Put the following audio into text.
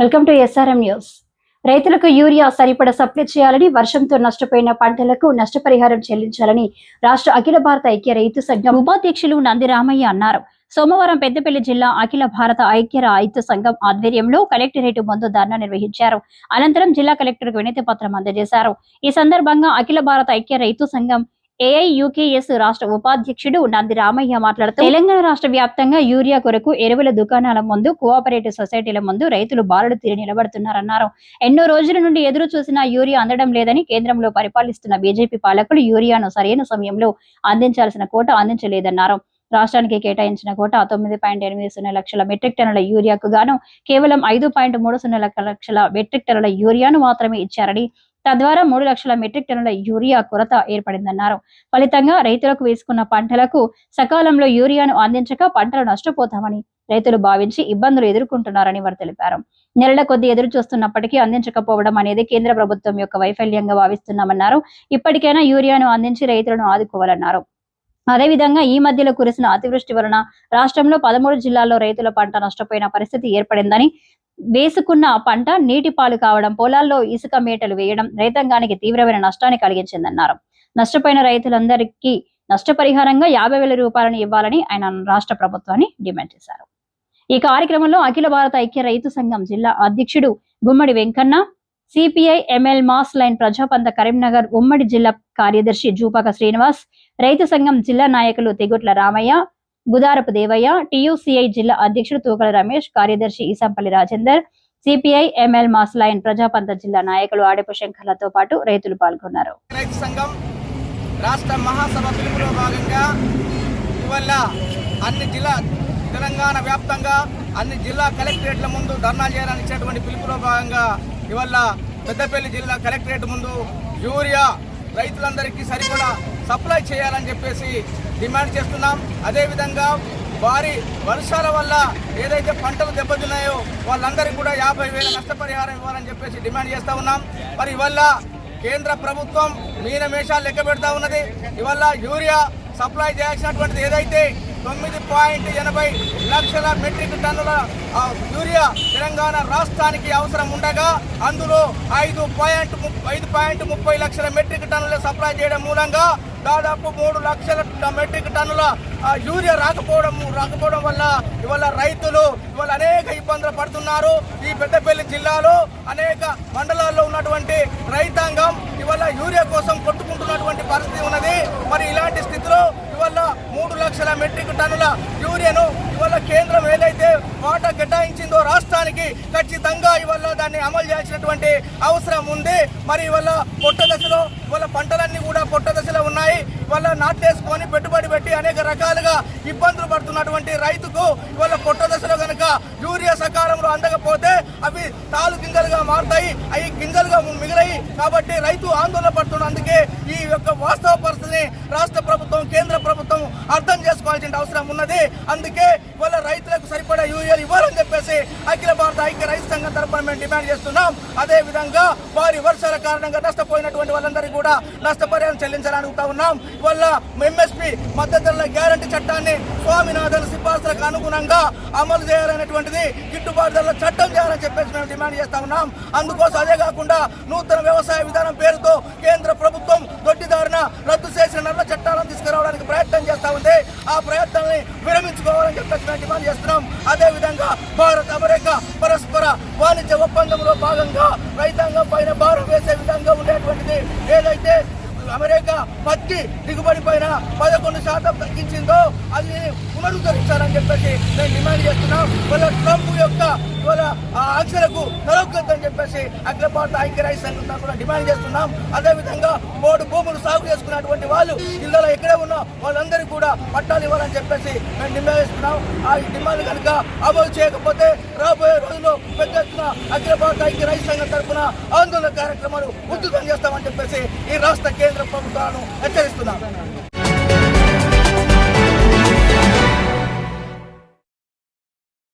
Welcome to SRM news రైతులకు urea సరిపడ supply చేయాలని వర్షంతో నష్టపోయిన పంటలకు నష్టపరిహారం చెల్లించాలని రాష్ట్ర అఖిల భారత ఐక్య రైతు సంఘం ఉపాధ్యక్షులు నందిరామయ్య అన్నారు. సోమవారం పెద్దపల్లి జిల్లా అఖిల భారత ఐక్య రైతు సంఘం ఆధ్వర్యంలో కలెక్టరేట్ ముందు ధర్నా నిర్వహించారు. అనంతరం జిల్లా కలెక్టర్కు వినతి పత్రం అందజేశారు. ఈ సందర్భంగా అఖిల భారత ఐక్య రైతు సంఘం ఏఐయుకేఎస్ రాష్ట్ర ఉపాధ్యక్షుడు నంది రామయ్య మాట్లాడుతూ తెలంగాణ రాష్ట్ర వ్యాప్తంగా యూరియా కొరకు ఎరువుల దుకాణాల ముందు కోఆపరేటివ్ సొసైటీల ముందు రైతులు బారులు తీరి నిలబడుతున్నారన్నారు. ఎన్నో రోజుల నుండి ఎదురు చూసినా యూరియా అందడం లేదని కేంద్రంలో పరిపాలిస్తున్న బీజేపీ పాలకులు యూరియాను సరైన సమయంలో అందించాల్సిన కోట అందించలేదన్నారు. రాష్ట్రానికి కేటాయించిన కోట తొమ్మిది పాయింట్ ఎనిమిది సున్నా లక్షల మెట్రిక్ టన్నుల యూరియాకు గాను కేవలం ఐదు పాయింట్ మూడు సున్నా లక్షల మెట్రిక్ టన్నుల యూరియాను మాత్రమే ఇచ్చారని తద్వారా మూడు లక్షల మెట్రిక్ టన్నుల యూరియా కొరత ఏర్పడిందన్నారు. ఫలితంగా రైతులకు వేసుకున్న పంటలకు సకాలంలో యూరియాను అందించక పంటలు నష్టపోతామని రైతులు భావించి ఇబ్బందులు ఎదుర్కొంటున్నారని వారు తెలిపారు. నెలల కొద్ది ఎదురు చూస్తున్నప్పటికీ అందించకపోవడం అనేది కేంద్ర ప్రభుత్వం యొక్క వైఫల్యంగా భావిస్తున్నామన్నారు. ఇప్పటికైనా యూరియాను అందించి రైతులను ఆదుకోవాలన్నారు. అదేవిధంగా ఈ మధ్యలో కురిసిన అతివృష్టి వలన రాష్ట్రంలో పదమూడు జిల్లాల్లో రైతుల పంట నష్టపోయిన పరిస్థితి ఏర్పడిందని వేసుకున్న పంట నీటి పాలు కావడం పొలాల్లో ఇసుక మేటలు వేయడం రైతాంగానికి తీవ్రమైన నష్టాన్ని కలిగించిందన్నారు. నష్టపోయిన రైతులందరికీ నష్టపరిహారంగా యాభై వేల రూపాయలను ఇవ్వాలని ఆయన రాష్ట్ర ప్రభుత్వాన్ని డిమాండ్ చేశారు. ఈ కార్యక్రమంలో అఖిల భారత ఐక్య రైతు సంఘం జిల్లా అధ్యక్షుడు Gummadi Venkanna CPI ML mass line Prajapantha Karimnagar ఉమ్మడి జిల్లా కార్యదర్శి జూపాక శ్రీనివాస్ రైతు సంఘం జిల్లా నాయకులు తెగుట్ల రామయ్య గుదారపు దేవయ్య టియుసిఐ జిల్లా అధ్యక్షుడు తూకల రమేష్ కార్యదర్శి Eesampalli Rajender CPI ML mass line Prajapantha జిల్లా నాయకులు ఆడపు శంకర్లతో పాటు రైతులు పాల్గొన్నారు. రైతు సంఘం రాష్ట్ర మహాసభ పిలుపులో భాగంగా ఇవల్ల అన్ని జిల్లా తెలంగాణ వ్యాప్తంగా అన్ని జిల్లా కలెక్టరేట్ల ముందు ధర్నా చేయాలని ఇచ్చినటువంటి పిలుపులో భాగంగా ఇవాళ పెద్దపల్లి జిల్లా కలెక్టరేట్ ముందు యూరియా రైతులందరికీ సరిపడా సప్లై చేయాలని చెప్పేసి డిమాండ్ చేస్తున్నాం. అదేవిధంగా భారీ వర్షాల వల్ల ఏదైతే పంటలు దెబ్బతిన్నాయో వాళ్ళందరికీ కూడా యాభై వేల నష్టపరిహారం ఇవ్వాలని చెప్పేసి డిమాండ్ చేస్తూ ఉన్నాం. మరి ఇవల్ల కేంద్ర ప్రభుత్వం మీనమేషాలు లెక్క పెడతా ఉన్నది. ఇవల్ల యూరియా సప్లై చేయాల్సినటువంటిది ఏదైతే తొమ్మిది పాయింట్ ఎనభై లక్షల మెట్రిక్ టన్నుల యూరియా తెలంగాణ రాష్ట్రానికి అవసరం ఉండగా అందులో ఐదు పాయింట్ ము- ఐదు పాయింట్ ముప్పై లక్షల మెట్రిక్ టన్నుల సప్లై చేయడం మూలంగా దాదాపు మూడు లక్షల మెట్రిక్ టన్నుల యూరియా రాకపోవడం రాకపోవడం వల్ల ఇవాళ రైతులు ఇవాళ అనేక ఇబ్బందులు పడుతున్నారు. ఈ పెద్దపల్లి జిల్లాలో అనేక మండలాల్లో ఉన్నటువంటి రైతాంగం ఇవాళ యూరియా కోసం కొట్టుకుంటున్నటువంటి పరిస్థితి ఉన్నది. మరి ఇలాంటి స్థితిలో మెట్రిక్ టన్నుల యూరియాను ఇవాళ కేంద్రం ఏదైతే మాట కేటాయించిందో రాష్ట్రానికి ఖచ్చితంగా ఇవాళ దాన్ని అమలు చేయాల్సినటువంటి అవసరం ఉంది. మరి ఇవాళ పొట్ట దశలో ఇవాళ పంటలన్నీ కూడా పొట్ట దశలో ఉన్నాయి. ఇవాళ నాటేసుకొని పెట్టుబడి పెట్టి అనేక రకాలుగా ఇబ్బందులు పడుతున్నటువంటి రైతుకు ఇవాళ పొట్ట దశలో కనుక యూరియా సకాలంలో అందకపోతే అవి తాలు గింజలుగా మారుతాయి అవి గింజలుగా మిగిలాయి. కాబట్టి రైతు ఆందోళన పడుతున్న అందుకే ఈ యొక్క వాస్తవ పరిస్థితిని రాష్ట్ర ప్రభుత్వం కేంద్ర ప్రభుత్వం అర్థం చేసుకోవాల్సిన అవసరం ఉన్నది. అందుకే ఇవాళ రైతులకు సరిపడా యూరియాలు ఇవ్వాలని చెప్పేసి అఖిల భారత ఐక్య రైతు సంఘం తరఫున మేము డిమాండ్ చేస్తున్నాం. అదే విధంగా వారి వర్షాల కారణంగా నష్టపోయినటువంటి వాళ్ళందరికీ కూడా నష్టపరిహారం చెల్లించాలని అడుగుతా ఉన్నాం. ఇవల్ల ఎంఎస్పి మద్దతు ధరల గ్యారంటీ చట్టాన్ని స్వామినాథన్ సిఫార్సులకు అనుగుణంగా అమలు చేయాలనేటువంటిది గిట్టుబాటు ధరల చట్టం చేయాలని చెప్పేసి మేము డిమాండ్ చేస్తా ఉన్నాం. అందుకోసం అదే కాకుండా నూతన వ్యవసాయ విధానం పేరుతో కేంద్ర ప్రభుత్వం దొడ్డిదారిన రద్దు చేసిన నల్ల చట్టాలను ప్రయత్నం చేస్తా ఉంది. ఆ ప్రయత్నాన్ని విరమించుకోవాలని చెప్పేసి మేము డిమాండ్ చేస్తున్నాం. అదే విధంగా భారత్ అమెరికా పరస్పర వాణిజ్య ఒప్పందంలో భాగంగా రైతాంగం పైన భారం వేసే విధంగా ఉండేటువంటిది ఏదైతే అమెరికా పత్తి దిగుబడి పైన పదకొండు శాతం తగ్గించిందో అది పునరుద్ధరించాలని చెప్పేసి మేము డిమాండ్ చేస్తున్నాం. వాళ్ళ ట్రంప్ యొక్క వాళ్ళ ఆ ఆంక్షలకు తలొక్కద్దని అఖిల భారత ఐక్య సంఘం డిమాండ్ చేస్తున్నాం. అదేవిధంగా మూడు భూములు సాగు చేసుకున్నటువంటి వాళ్ళు జిల్లాలో ఎక్కడే ఉన్నా వాళ్ళందరికీ కూడా పట్టాలు ఇవ్వాలని చెప్పేసి మేము డిమాండ్ చేస్తున్నాం. ఆ డిమాండ్ కనుక అమలు చేయకపోతే రాబోయే రోజుల్లో పెద్ద ఎత్తున అఖిల భారత ఐక్య రైతు సంఘం తరఫున ఆందోళన కార్యక్రమాలు ఉధృతం చేస్తామని చెప్పేసి ఈ రాష్ట్ర కేంద్ర ప్రభుత్వాలను హెచ్చరిస్తున్నాం.